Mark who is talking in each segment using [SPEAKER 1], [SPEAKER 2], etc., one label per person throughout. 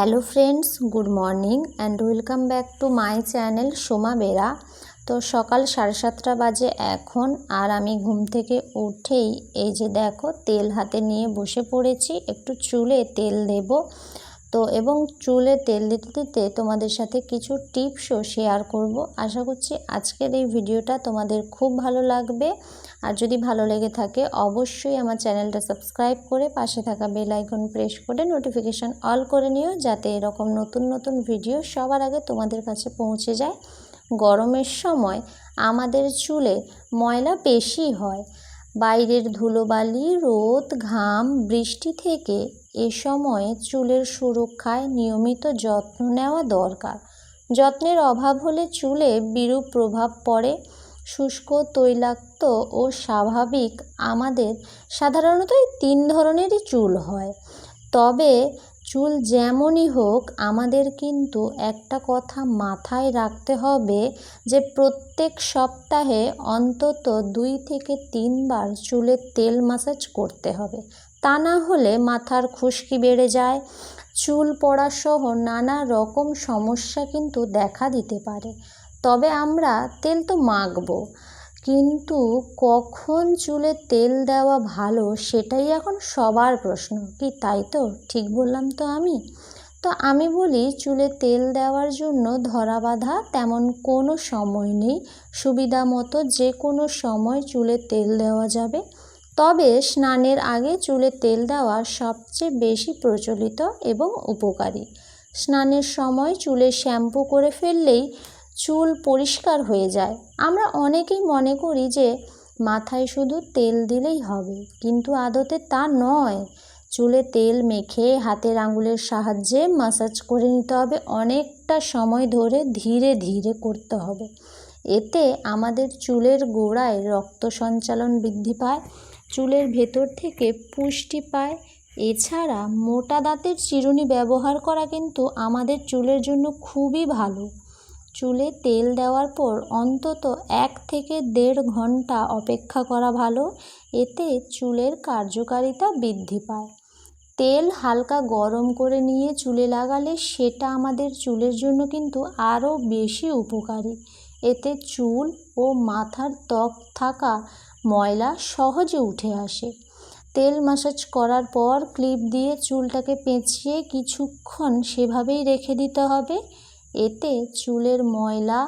[SPEAKER 1] Hello friends good morning and welcome back to my channel Soma Bera তো সকাল সাড়ে সাতটা বাজে এখন আর আমি ঘুম থেকে উঠেই এই যে দেখো তেল হাতে নিয়ে বসে পড়েছি, একটু চুলে তেল দেব। তো এবং চুলে তেল দিতে দিতে তোমাদের সাথে কিছু টিপসও শেয়ার করব। আশা করছি আজকের এই ভিডিওটা তোমাদের খুব ভালো লাগবে। আর যদি ভালো লেগে থাকে, অবশ্যই আমার চ্যানেলটা সাবস্ক্রাইব করে পাশে থাকা বেল আইকন প্রেস করে নোটিফিকেশান অল করে নিও, যাতে এরকম নতুন নতুন ভিডিও সবার আগে তোমাদের কাছে পৌঁছে যায়। গরমের সময় আমাদের চুলে ময়লা বেশি হয়। বাইরের ধুলোবালি, রোদ, ঘাম, বৃষ্টি থেকে এ সময় চুলের সুরক্ষায় নিয়মিত যত্ন নেওয়া দরকার। যত্নের অভাব হলে চুলে বিরূপ প্রভাব পড়ে। শুষ্ক, তৈলাক্ত ও স্বাভাবিক আমাদের সাধারণত এই তিন ধরনেরই চুল হয়। তবে চুল যেমনই হোক, আমাদের কিন্তু একটা কথা মাথায় রাখতে হবে যে প্রত্যেক সপ্তাহে অন্তত দুই থেকে তিনবার চুলের তেল মাসাজ করতে হবে। তা না হলে মাথার খুশকি বেড়ে যায়। চুল পড়া সহ নানা রকম সমস্যা কিন্তু দেখা দিতে পারে। তবে আমরা তেল তো মাখবো। কিন্তু কখন চুলে তেল দেওয়া ভালো সেটাই এখন সবার প্রশ্ন। কি তাই তো? ঠিক বললাম তো আমি। তো আমি বলি, চুলে তেল দেওয়ার জন্য ধরা বাঁধা তেমন কোনো সময় নেই। সুবিধা মতো যে কোনো সময় চুলে তেল দেওয়া যাবে। তবে স্নানের আগে চুলে তেল দেওয়া সবচেয়ে বেশি প্রচলিত এবং উপকারী। স্নানের সময় চুলে শ্যাম্পু করে ফেললেই চুল পরিষ্কার হয়ে যায়। আমরা অনেকেই মনে করি যে, মাথায় শুধু তেল দিলেই হবে। কিন্তু আদতে তা নয়। চুলে তেল মেখে হাতের আঙুলের সাহায্যে মাসাজ করে নিতে হবে। অনেকটা সময় ধরে ধীরে ধীরে করতে হবে। এতে আমাদের চুলের গোড়ায় রক্ত সঞ্চালন বৃদ্ধি পায় চুলের ভেতর থেকে পুষ্টি পায়। এছাড়া মোটা দাঁতের চিরুনি ব্যবহার করা কিন্তু আমাদের চুলের জন্য খুবই ভালো। চুলে তেল দেওয়ার পর অন্তত এক থেকে দেড় ঘণ্টা অপেক্ষা করা ভালো। এতে চুলের কার্যকারিতা বৃদ্ধি পায়। তেল হালকা গরম করে নিয়ে চুলে লাগালে সেটা আমাদের চুলের জন্য কিন্তু আরও বেশি উপকারী। এতে চুল ও মাথার ত্বক থাকা ময়লা সহজে উঠে আসে। তেল মাসাজ করার পর ক্লিপ দিয়ে চুলটাকে পেঁচিয়ে কিছুক্ষণ সেভাবেই রেখে দিতে হবে। এতে চুলের ময়লা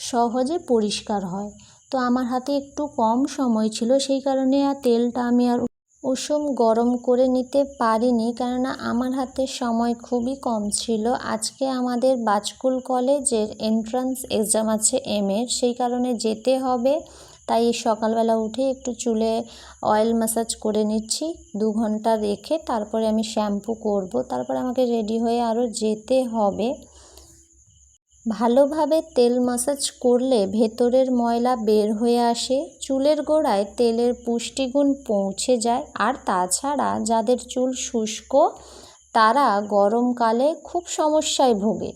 [SPEAKER 1] সহজে পরিষ্কার হয়। তো আমার হাতে একটু কম সময় ছিল, সেই কারণে আর তেলটা আমি আর উষুম গরম করে নিতে পারিনি, কেননা আমার হাতে সময় খুবই কম ছিল। আজকে আমাদের বাজকুল কলেজের এন্ট্রান্স এক্সাম আছে এম এর, সেই কারণে যেতে হবে। তাই সকালবেলা উঠে একটু চুলে অয়েল ম্যাসাজ করে নিচ্ছি। দু ঘণ্টা রেখে তারপরে আমি শ্যাম্পু করব। তারপরে আমাকে রেডি হয়ে আরও যেতে হবে। ভালোভাবে তেল মাসাজ করলে ভেতরের ময়লা বের হয়ে আসে, চুলের গোড়ায় তেলের পুষ্টিগুণ পৌঁছে যায়। আর তাছাড়া যাদের চুল শুষ্ক, তারা গরমকালে খুব সমস্যায় ভোগে।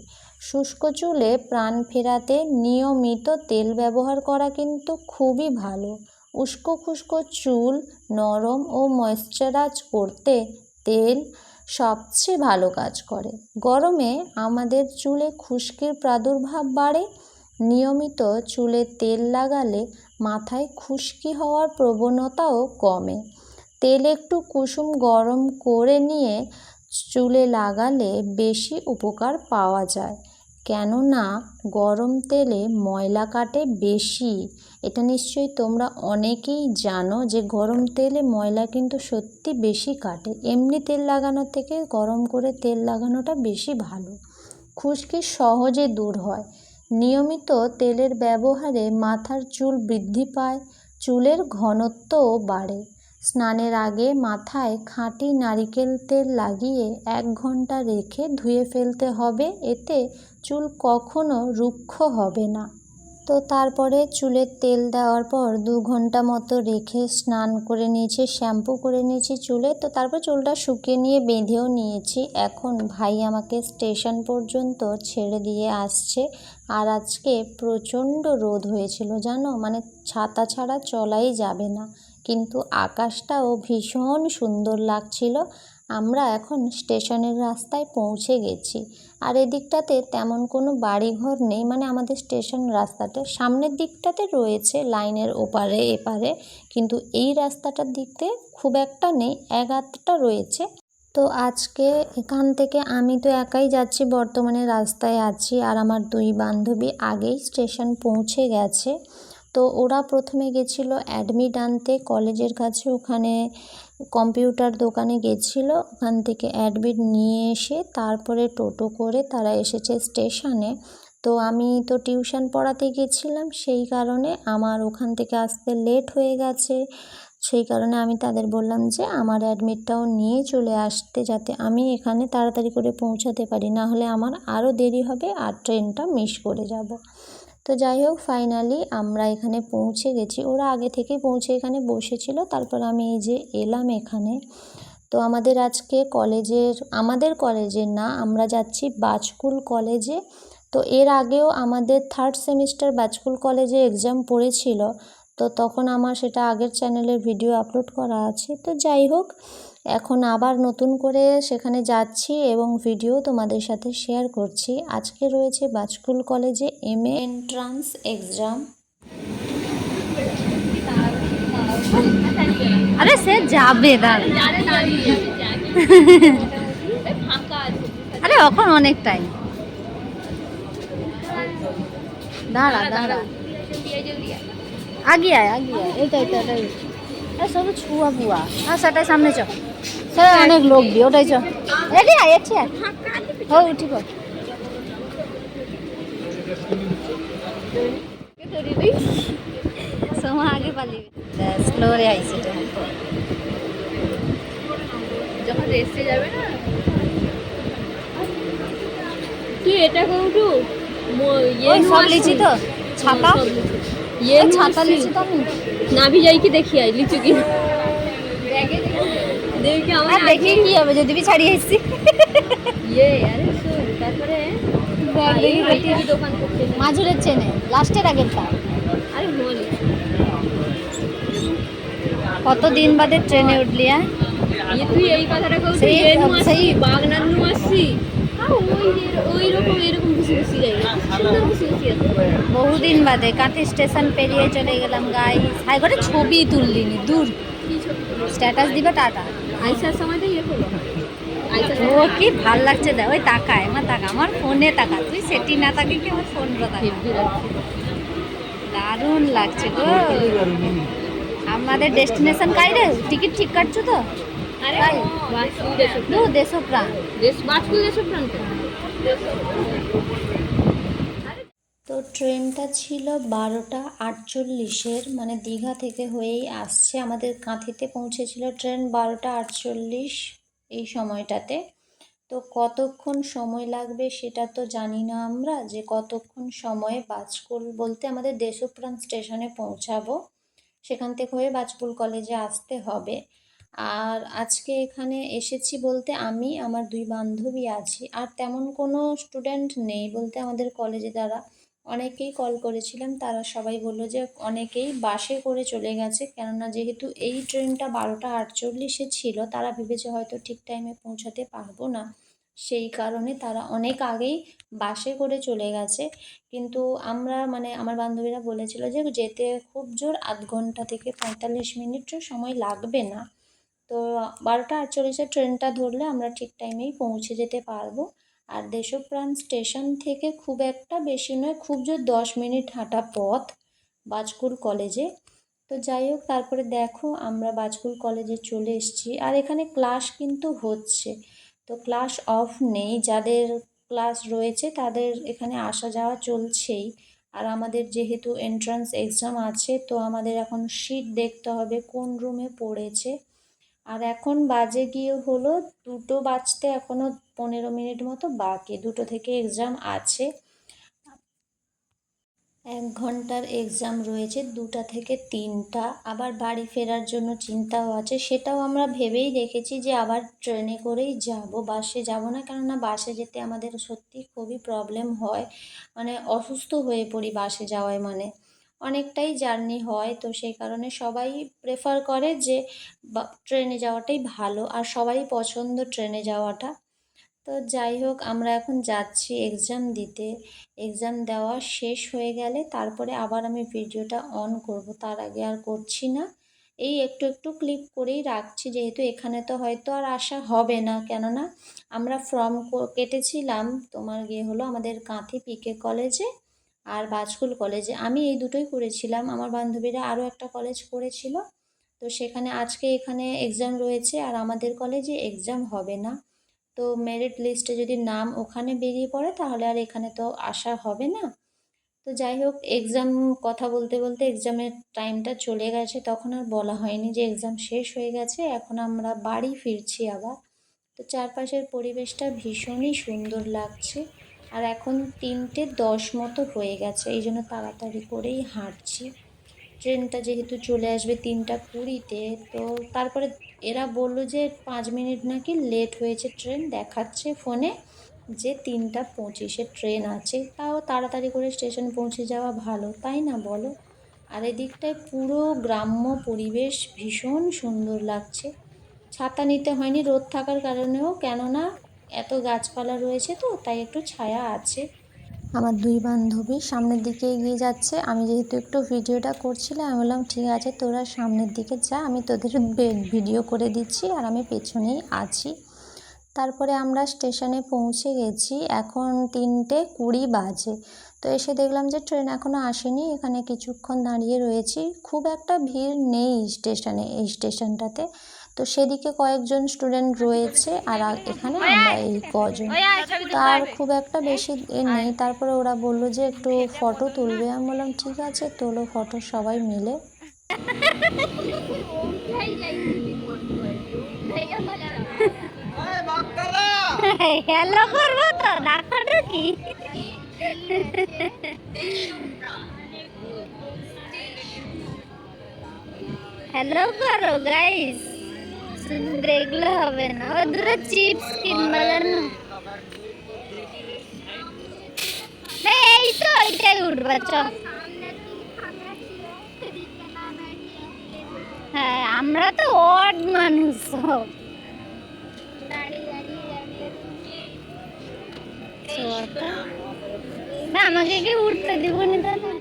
[SPEAKER 1] শুষ্ক চুলে প্রাণ ফেরাতে নিয়মিত তেল ব্যবহার করা কিন্তু খুবই ভালো। উস্কো খুস্কো চুল, নরম ও ময়েশ্চারাইজ করতে তেল সবচেয়ে ভালো কাজ করে। গরমে আমাদের চুলে খুশকির প্রাদুর্ভাব বাড়ে। নিয়মিত চুলে তেল লাগালে মাথায় খুশকি হওয়ার প্রবণতাও কমে। তেল একটু কুসুম গরম করে নিয়ে চুলে লাগালে বেশি উপকার পাওয়া যায়। কেননা গরম তেলে ময়লা কাটে বেশি। এটা নিশ্চয়ই তোমরা অনেকেই জানো যে গরম তেলে ময়লা কিন্তু সত্যি বেশি কাটে। এমনি তেল লাগানোর থেকে গরম করে তেল লাগানোটা বেশি ভালো। খুশকি সহজে দূর হয়। নিয়মিত তেলের ব্যবহারে মাথার চুল বৃদ্ধি পায়, চুলের ঘনত্বও বাড়ে। স্নানের আগে মাথায় খাঁটি নারিকেল তেল লাগিয়ে এক ঘণ্টা রেখে ধুয়ে ফেলতে হবে। এতে চুল কখনো রুক্ষ হবে না। তো তারপরে চুলের তেল দেওয়ার পর দু ঘণ্টা মতো রেখে স্নান করে নিয়েছি, শ্যাম্পু করে নিয়েছি চুলে। তো তারপর চুলটা শুকিয়ে নিয়ে বেঁধেও নিয়েছি। এখন ভাই আমাকে স্টেশন পর্যন্ত ছেড়ে দিয়ে আসছে। আর আজকে প্রচণ্ড রোদ হয়েছিল, জানো? মানে ছাতা ছাড়া চলাই যাবে না। কিন্তু আকাশটাও ভীষণ সুন্দর লাগছিল। আমরা এখন স্টেশনের রাস্তায় পৌঁছে গেছি। আর এদিকটাতে তেমন কোনো বাড়িঘর নেই মানে আমাদের স্টেশন রাস্তাটা সামনের দিকটাতে রয়েছে লাইনের ওপারে, এপারে। কিন্তু এই রাস্তাটার দিকতে খুব একটা নেই, এক আধটা রয়েছে। তো আজকে এখান থেকে আমি তো একাই যাচ্ছি, বর্তমানে রাস্তায় আছি আর আমার দুই বান্ধবী আগেই স্টেশন পৌঁছে গেছে। তো ওরা প্রথমে গেছিল অ্যাডমিট আনতে, কলেজের কাছে ওখানে কম্পিউটার দোকানে গেছিল, ওখান থেকে অ্যাডমিট নিয়ে এসে তারপরে টোটো করে তারা এসেছে স্টেশনে। তো আমি তো টিউশন পড়াতে গেছিলাম, সেই কারণে আমার ওখান থেকে আসতে লেট হয়ে গেছে। সেই কারণে আমি তাদের বললাম যে, আমার অ্যাডমিটটাও নিয়ে চলে আসতে যাতে আমি এখানে তাড়াতাড়ি করে পৌঁছাতে পারি। না হলে আমার আরও দেরি হবে আর ট্রেনটা মিস করে যাব। তো যাই হোক ফাইনালি আমরা এখানে পৌঁছে গেছি। ওরা আগে থেকেই পৌঁছে এখানে বসেছিল, তারপর আমি এই যে এলাম এখানে। তো আমাদের আজকে কলেজের, আমাদের কলেজে না, আমরা যাচ্ছি বাজকুল কলেজে। তো এর আগেও আমাদের থার্ড সেমিস্টার বাজকুল কলেজে এক্সাম পড়েছিল। তো তখন আমার সেটা আগের চ্যানেলের ভিডিও আপলোড করা আছে। তো যাই হোক এখন আবার নতুন করে সেখানে যাচ্ছি এবং ভিডিও তোমাদের সাথে শেয়ার করছি। আজকে রয়েছে বাজকুল কলেজে এম এ এন্ট্রান্স এক্সাম
[SPEAKER 2] আরে সে যাবে আরে এখন অনেক টাইম দাঁড়া দাঁড়া। আগে আয় এইটা এইটা এটাই সব ছুয়া বুয়া হ্যাঁ সেটাই সামনে চ সে অনেক লোক দিয়ে ওটাই চ এটি আয় আয়। হো উঠি পড়। সোমা আগে পালিয়ে স্লোরে আইছে
[SPEAKER 3] যখন রেস্টে যাবে না? তুই এটা কৌটু
[SPEAKER 2] ওই সব লিচি তো ছাতা।
[SPEAKER 3] ইয়ে
[SPEAKER 2] ছাতা লিচি তো আমি।
[SPEAKER 3] নাভি যাই কি দেখি আই লিচু কি? দেখি
[SPEAKER 2] কি হবে যদি বি ছাড়িয়ে এসছি।
[SPEAKER 3] ইয়ে
[SPEAKER 2] মাজুরের চেনে লাস্টের আগেরটা কত দিন বাদে ট্রেনে উঠলি হ্যাঁ?
[SPEAKER 3] ইয়ে তুই এই কথাটা
[SPEAKER 2] সেই-
[SPEAKER 3] ইয়ে নু আসছি আসছি
[SPEAKER 2] বহুদিন বাদে কাঁথি স্টেশন পেরিয়ে চলে গেলাম গাই হাই করে ছবি তুললিনি দূর। স্ট্যাটাস দিবে টাটা।
[SPEAKER 3] আইসার সময়টা ইয়ে করব।
[SPEAKER 2] ও কি ভালো লাগছে দেখ। ওই তাকায় আমার তাকা। আমার ফোনে তাকা। তুই সেটি না তাকে কি আমার ফোন তাকা? দারুণ লাগছে গো। আমাদের ডেস্টিনেশন কাই রে? টিকিট ঠিক কাটছো তো?
[SPEAKER 3] আরে? দেশপ্রাণ দেশ বাসকুল দেশপ্রাণ তো।
[SPEAKER 1] তো ট্রেনটা ছিল বারোটা আটচল্লিশের মানে দীঘা থেকে হয়েই আসছে। আমাদের কাঁথিতে পৌঁছেছিল ট্রেন বারোটা আটচল্লিশ এই সময়টাতে। তো কতক্ষণ সময় লাগবে সেটা তো জানি না আমরা, যে কতক্ষণ সময়ে বাজকুল বলতে আমাদের দেশপ্রাণ স্টেশনে পৌঁছাবো, সেখান থেকে হয়ে বাজপুল কলেজে আসতে হবে। আর আজকে এখানে এসেছি বলতে আমি, আমার দুই বান্ধবী আছি। আর তেমন কোনো স্টুডেন্ট নেই বলতে আমাদের কলেজে যারা অনেকেই কল করেছিলাম, তারা সবাই বলল যে অনেকেই বাসে করে চলে গেছে, কেননা যেহেতু এই ট্রেনটা বারোটা আটচল্লিশে ছিল, তারা ভেবেছে হয়তো ঠিক টাইমে পৌঁছাতে পারব না। সেই কারণে তারা অনেক আগেই বাসে করে চলে গেছে। কিন্তু আমরা মানে আমার বান্ধবীরা বলেছিল যে যেতে খুব জোর, আধ ঘণ্টা থেকে পঁয়তাল্লিশ মিনিটও সময় লাগবে না। তো বারোটা আটচল্লিশে ট্রেনটা ধরলে আমরা ঠিক টাইমেই পৌঁছে যেতে পারব। আর দেশপ্রাণ স্টেশন থেকে খুব একটা বেশি নয়, খুব জোর দশ মিনিট হাঁটা পথ বাজকুল কলেজে। তো যাই হোক, তারপরে দেখো আমরা বাজকুল কলেজে চলে এসেছি। আর এখানে ক্লাস কিন্তু হচ্ছে। তো ক্লাস অফ নেই, যাদের ক্লাস রয়েছে তাদের এখানে আসা যাওয়া চলছেই। আর আমাদের যেহেতু এন্ট্রান্স এক্সাম আছে, তো আমাদের এখন সিট দেখতে হবে কোন রুমে পড়েছে। আর এখন বাজে গিয়ে হলো, দুটো বাজতে এখনও পনেরো মিনিট মতো বাকি, দুটো থেকে এক্সাম আছে। এক ঘণ্টার এক্সাম রয়েছে, দুটা থেকে তিনটা। আবার বাড়ি ফেরার জন্য চিন্তাও আছে, সেটাও আমরা ভেবেই রেখেছি যে আবার ট্রেনে করেই যাব, বাসে যাব না, কেননা বাসে যেতে আমাদের সত্যি খুবই প্রবলেম হয়। মানে অসুস্থ হয়ে পড়ি বাসে যাওয়ায় মানে। অনেকটাই জার্নি হয়। তো সেই কারণে সবাই প্রেফার করে যে ট্রেনে যাওয়াটাই ভালো। আর সবারই পছন্দ ট্রেনে যাওয়াটা। তো যাই হোক, আমরা এখন যাচ্ছি এক্সাম দিতে। এক্সাম দেওয়া শেষ হয়ে গেলে তারপরে আবার আমি ভিডিওটা অন করব। তার আগে আর করছি না। এই একটু একটু ক্লিপ করেই রাখছি। যেহেতু এখানে তো হয়তো আর আসা হবে না। কেননা আমরা ফর্ম কেটেছিলাম। তোমার গিয়ে হলো আমাদের কাঁথি পিকে কলেজে আর বাজকুল কলেজে। আমি এই দুটোই করেছিলাম। আমার বান্ধবীরা আরও একটা কলেজ করেছিল। তো সেখানে আজকে এখানে এক্সাম রয়েছে আর আমাদের কলেজে এক্সাম হবে না। তো মেরিট লিস্টে যদি নাম ওখানে বেরিয়ে পড়ে তাহলে আর এখানে তো আসা হবে না। তো যাই হোক এক্সাম কথা বলতে বলতে এক্সামের টাইমটা চলে গেছে। তখন আর বলা হয়নি যে এক্সাম শেষ হয়ে গেছে। এখন আমরা বাড়ি ফিরছি আবার। তো চারপাশের পরিবেশটা ভীষণই সুন্দর লাগছে। আর এখন তিনটে দশ মতো হয়ে গেছে, এই জন্য তাড়াতাড়ি করেই হাঁটছি। ট্রেনটা যেহেতু চলে আসবে তিনটা কুড়িতে, তো তারপরে এরা বলল যে পাঁচ মিনিট নাকি লেট হয়েছে ট্রেন, দেখাচ্ছে ফোনে যে তিনটা পঁচিশে ট্রেন আছে, তাও তাড়াতাড়ি করে স্টেশন পৌঁছে যাওয়া ভালো, তাই না বলো? আর এদিকটায় পুরো গ্রাম্য পরিবেশ ভীষণ সুন্দর লাগছে। ছাতা নিতে হয়নি, রোদ থাকার কারণেও, কেননা এত গাছপালা রয়েছে তো, তাই একটু ছায়া আছে। আমার দুই বান্ধবী সামনের দিকে এগিয়ে যাচ্ছে। আমি যেহেতু একটু ভিডিওটা করছিলাম, আমি বললাম, ঠিক আছে, তোরা সামনের দিকে যা, আমি তোদের ভিডিও করে দিচ্ছি আর আমি পেছনেই আছি। তারপরে আমরা স্টেশনে পৌঁছে গেছি। এখন তিনটে কুড়ি বাজে। তো এসে দেখলাম যে ট্রেন এখনও আসেনি, এখানে কিছুক্ষণ দাঁড়িয়ে রয়েছি। খুব একটা ভিড় নেই স্টেশনে, এই স্টেশনটাতে। তো সেদিকে কয়েকজন স্টুডেন্ট রয়েছে আর এখানে আমরা এই কজন। তার খুব একটা বেশি এ নেই। তারপরে ওরা বলল যে একটু ফটো তুলবে? আমি বললাম ঠিক আছে তোলো ফটো সবাই মিলে।
[SPEAKER 2] হ্যালো করব তো? ডাক্তারটা কি? হ্যালো করো গাইস দেখলে হবে না ও চিপস কিনবা জানো এই তো ওইটাই উঠবা চ হ্যাঁ আমরা তো অড মানুষ না আমাকে কি উঠতে দিব না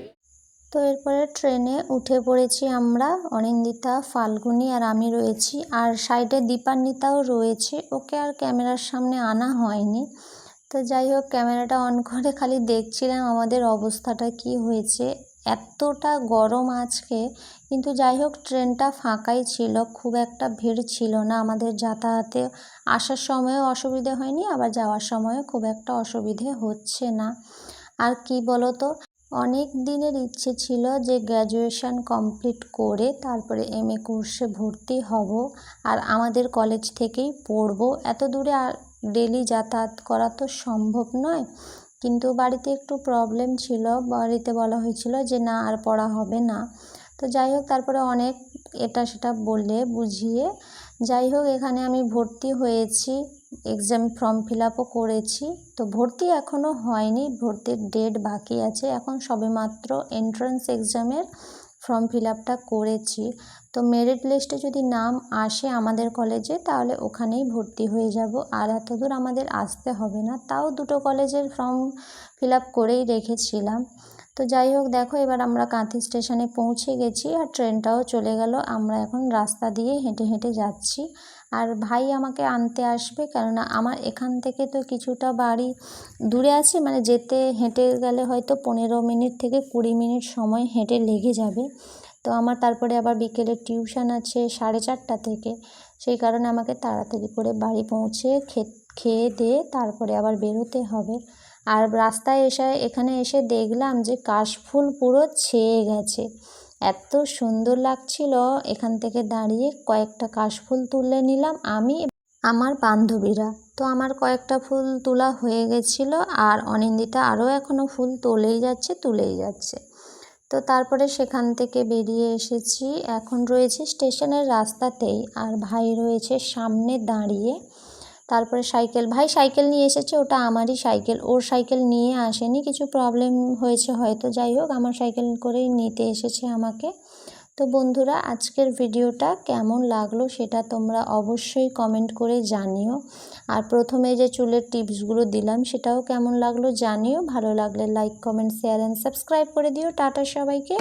[SPEAKER 1] তো এরপরে ট্রেনে উঠে পড়েছি আমরা, অনিন্দিতা, ফাল্গুনি আর আমি রয়েছি। আর সাইডে দীপান্বিতাও রয়েছে, ওকে আর ক্যামেরার সামনে আনা হয়নি। তো যাই হোক, ক্যামেরাটা অন করে খালি দেখছিলাম আমাদের অবস্থাটা কি হয়েছে। এতটা গরম আজকে, কিন্তু যাই হোক ট্রেনটা ফাঁকাই ছিল, খুব একটা ভিড় ছিল না। আমাদের যাতায়াতে আসার সময়ও অসুবিধে হয়নি, আবার যাওয়ার সময়ও খুব একটা অসুবিধে হচ্ছে না। আর কি বলো তো অনেক দিনের ইচ্ছে ছিল যে গ্র্যাজুয়েশন কমপ্লিট করে তারপরে এম এ কোর্সে ভর্তি হব আর আমাদের কলেজ থেকেই পড়ব। এত দূরে আর ডেলি যাতায়াত করা তো সম্ভব নয়। কিন্তু বাড়িতে একটু প্রবলেম ছিল। বাড়িতে বলা হয়েছিল যে, না, আর পড়া হবে না। তো যাই হোক, তারপরে অনেক এটা সেটা বলে বুঝিয়ে যাই হোক এখানে আমি ভর্তি হয়েছি এক্সাম ফর্ম ফিল আপও করেছি। তো ভর্তি এখনও হয়নি, ভর্তির ডেট বাকি আছে। এখন সবেমাত্র এন্ট্রান্স এক্সামের ফর্ম ফিল আপটা করেছি। তো মেরিট লিস্টে যদি নাম আসে আমাদের কলেজে তাহলে ওখানেই ভর্তি হয়ে যাব। আর এত দূর আমাদের আসতে হবে না। তাও দুটো কলেজের ফর্ম ফিল আপ করেই রেখেছিলাম। তো যাই হোক, দেখো এবার আমরা কাঁথি স্টেশনে পৌঁছে গেছি আর ট্রেনটাও চলে গেল। আমরা এখন রাস্তা দিয়ে হেঁটে হেঁটে যাচ্ছি। আর ভাই আমাকে আনতে আসবে কেননা আমার এখান থেকে তো কিছুটা বাড়ি দূরে আছে মানে যেতে হেঁটে গেলে হয়তো পনেরো মিনিট থেকে কুড়ি মিনিট সময় হেঁটে লেগে যাবে। তো আমার তারপরে আবার বিকেলে টিউশন আছে সাড়ে চারটা থেকে। সেই কারণে আমাকে তাড়াতাড়ি করে বাড়ি পৌঁছে খেয়ে দিয়ে তারপরে আবার বেরোতে হবে। আর রাস্তায় এসে, এখানে এসে দেখলাম যে কাশফুল পুরো ছেয়ে গেছে। এত সুন্দর লাগছিল। এখান থেকে দাঁড়িয়ে কয়েকটা কাশফুল তুলে নিলাম আমি আমার বান্ধবীরা। তো আমার কয়েকটা ফুল তোলা হয়ে গেছিল আর অনিন্দিতা আরও এখনও ফুল তোলেই যাচ্ছে, তুলেই যাচ্ছে। তো তারপরে সেখান থেকে বেরিয়ে এসেছি। এখন রয়েছে স্টেশনের রাস্তাতেই আর ভাই রয়েছে সামনে দাঁড়িয়ে। তারপরে সাইকেল, ভাই সাইকেল নিয়ে এসেছে, ওটা আমারই সাইকেল, ওর সাইকেল নিয়ে আসেনি, কিছু প্রবলেম হয়েছে হয়তো, যাই হোক, আমার সাইকেল করেই নিতে এসেছে আমাকে। তো বন্ধুরা, আজকের ভিডিওটা কেমন লাগল সেটা তোমরা অবশ্যই কমেন্ট করে জানিও। আর প্রথমে যে চুলের টিপসগুলো দিলাম, সেটাও কেমন লাগল জানিও। ভালো লাগলে like comment share and subscribe করে দিও। টাটা সবাইকে।